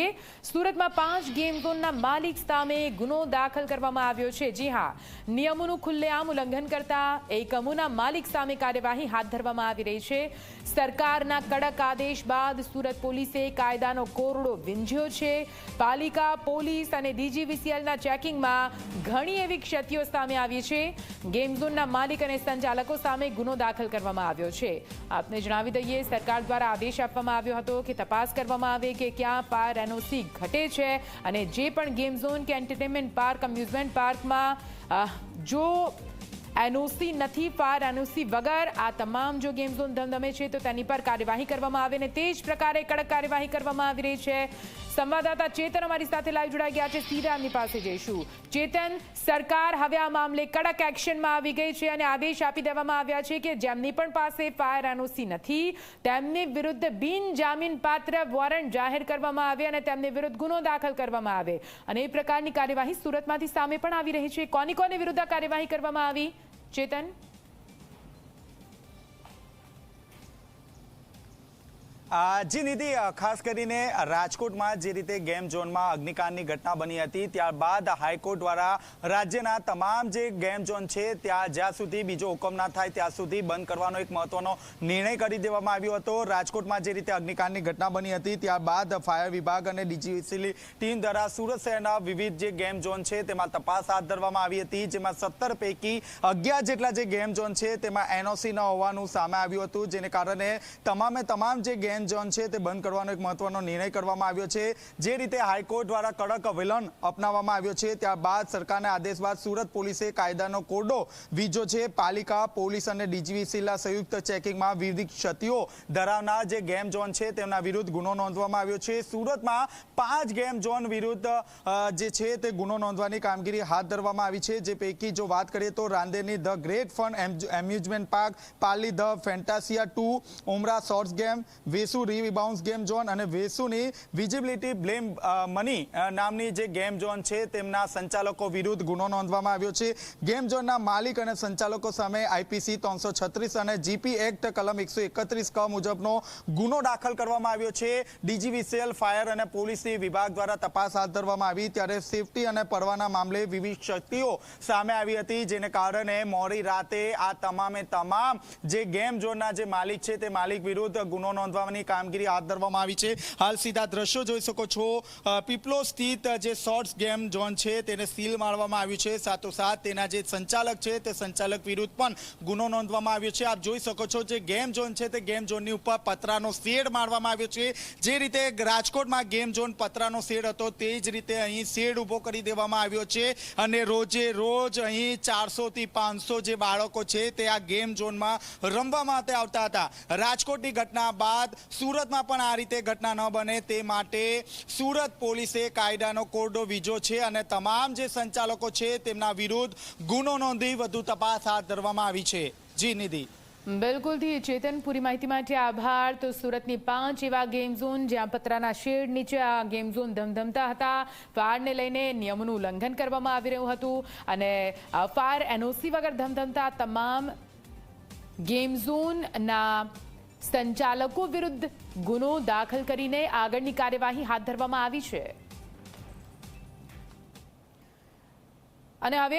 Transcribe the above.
चाहिए સુરતમાં પાંચ ગેમ ઝોનના માલિક સામે ગુનો દાખલ કરવામાં આવ્યો છે. જી હા, નિયમોનું ખુલ્લેઆમ ઉલ્લંઘન કરતા એકમોના માલિક સામે કાર્યવાહી હાથ ધરવામાં આવી રહી છે. સરકારના કડક આદેશ બાદ સુરત પોલીસે કાયદાનો કોરડો વિંઝ્યો છે. પાલિકા, પોલીસ અને ડીજીવીસીએલના ચેકિંગમાં ઘણી એવી ક્ષતિઓ સામે આવી છે. ગેમ ઝોનના માલિક અને સંચાલકો સામે ગુનો દાખલ કરવામાં આવ્યો છે. આપને જણાવી દઈએ, સરકાર દ્વારા આદેશ આપવામાં આવ્યો હતો કે તપાસ કરવામાં આવે કે ક્યાં પાર એનઓસી ઘટે છે અને જે પણ ગેમ ઝોન કે એન્ટરટેનમેન્ટ પાર્ક, અમ્યુઝમેન્ટ પાર્કમાં જો એનઓસી નથી પાર એનઓસી વગર આ તમામ જો ગેમ ઝોન ધમધમે છે, તો તેની પર કાર્યવાહી કરવામાં આવે અને તે જ પ્રકારે કડક કાર્યવાહી કરવામાં આવી રહી છે. સંવાદદાતા ચેતન અમારી સાથે લાઈવ જોડાઈ ગયા છે. સીધા એમની પાસે જઈશું. ચેતન, સરકાર હવે આ મામલે કડક એક્શનમાં આવી ગઈ છે અને આદેશ આપી દેવામાં આવ્યા છે કે જેમની પણ પાસે ફાયર એનઓસી નથી, તેમની વિરુદ્ધ બિનજામીનપાત્ર પાત્ર વોરંટ જાહેર કરવામાં આવે અને તેમની વિરુદ્ધ ગુનો દાખલ કરવામાં આવે. અને એ પ્રકારની કાર્યવાહી સુરતમાંથી સામે પણ આવી રહી છે. કોની કોની વિરુદ્ધ કાર્યવાહી કરવામાં આવી? ચેતન? જી નિધિ ખાસ કરીને રાજકોટમાં જે રીતે ગેમ ઝોનમાં અગ્નિકાંડની ઘટના બની હતી, ત્યારબાદ હાઈકોર્ટ દ્વારા રાજ્યના તમામ જે ગેમ ઝોન છે, ત્યાં જ્યાં સુધી બીજો હુકમ ના થાય, ત્યાં સુધી બંધ કરવાનો એક મહત્વનો નિર્ણય કરી દેવામાં આવ્યો હતો. રાજકોટમાં જે રીતે અગ્નિકાંડની ઘટના બની હતી, ત્યારબાદ ફાયર વિભાગ અને ડીજીસીલી ટીમ દ્વારા સુરત શહેરના વિવિધ જે ગેમ ઝોન છે, તેમાં તપાસ હાથ ધરવામાં આવી હતી, જેમાં સત્તર પૈકી અગિયાર જેટલા જે ગેમ ઝોન છે, તેમાં એનઓસી ન હોવાનું સામે આવ્યું હતું, જેને કારણે તમામે તમામ જે ગેમ ઝોન છે, તે બંધ કરવાનો એક મહત્વનો નિર્ણય કરવામાં આવ્યો છે. જે રીતે હાઈકોર્ટ દ્વારા કડક વિલન અપનાવવામાં આવ્યો છે, ત્યારબાદ સરકારના આદેશ બાદ સુરત પોલીસે કાયદાનો કોડો વીજો છે. પાલિકા, પોલીસ અને ડીજીવીસીના સંયુક્ત ચેકિંગમાં વિવિધ ક્ષતિઓ ધરાવનાર જે ગેમ ઝોન છે, તેમના વિરુદ્ધ ગુનો નોંધવામાં આવ્યો છે. સુરતમાં પાંચ ગેમ ઝોન વિરુદ્ધ જે છે, તે ગુનો નોંધવાની કામગીરી હાથ ધરવામાં આવી છે. જે પૈકી જો વાત કરીએ તો રાંદેરની the great fun amusement park, Pali the Fantasia two, Umra shorts game, Vesu rebounce game zone અને વેસુની વિઝિબિલિટી બ્લેમ મની નામની જે ગેમ ઝોન છે તેમના સંચાલકો વિરુદ્ધ ગુનો નોંધવામાં આવ્યો છે. ગેમ ઝોનના માલિક અને સંચાલકો સામે આઈપીસી ત્રણસો અને જીપી એક્ટ કલમ એકસો ક મુજબનો ગુનો દાખલ કરવામાં આવ્યો છે. ડીજીવીસીએલ, ફાયર અને પોલીસની વિભાગ દ્વારા તપાસ હાથ ધરવામાં આવી. ત્યારે સેફટી અને પરવાના મામલે વિવિધ શક્તિઓ સામે આવી હતી, જેને કારણે મોડી રાતે આ તમામે તમામ જે ગેમ ઝોનના જે માલિક છે તે માલિક વિરુદ્ધ ગુનો નોંધવાની કામગીરી હાથ ધરવામાં આવી છે. હાલ સીધા દ્રશ્યો જોઈ શકો છો. પીપલો સ્થિત જે શોર્ટ્સ ગેમ ઝોન છે, તેને સીલ મારવામાં આવ્યું છે. સાથોસાથ તેના જે સંચાલક છે, તે સંચાલક વિરુદ્ધ પણ ગુનો નોંધવામાં આવ્યો છે. આપ જોઈ શકો છો જે ગેમ ઝોન છે, તે ગેમ ઝોનની ઉપર પતરાનો શેડ મારવામાં આવ્યો છે. જે રીતે રાજકોટમાં ગેમ ઝોન પતરાનો શેડ હતો, તે જ રીતે અહીં શેડ ઊભો કરી દેવામાં આવ્યો છે. અને રોજે રોજ અહીં ચારસોથી પાંચસો જે બાળકો છે, તે આ ગેમ ઝોનમાં રમવા માટે આવતા હતા. રાજકોટની ઘટના બાદ સુરતમાં પણ આ રીતે ઘટના ન બને તે માટે સુરત પોલીસે કાયદાનો કોરડો વીજો છે અને તમામ જે સંચાલકો છે તેમના વિરુદ્ધ ગુનો નોંધી વધુ તપાસ હાથ ધરવામાં આવી છે. જી, નિધિ. બિલકુલથી ચેતન પૂરી માહિતી માટે આભાર. તો સુરતની પાંચ એવા ગેમ ઝોન જ્યાં પતરાના શેડ નીચે આ ગેમ ઝોન ધમધમતા હતા ફાયરને લઈને નિયમોનું ઉલ્લંઘન કરવામાં આવી રહ્યું હતું અને ફાયર એનઓસી વગર ધમધમતા તમામ ગેમ ઝોનના સંચાલકો વિરુદ્ધ ગુનો દાખલ કરીને આગળની કાર્યવાહી હાથ ધરવામાં આવી છે. અને હવે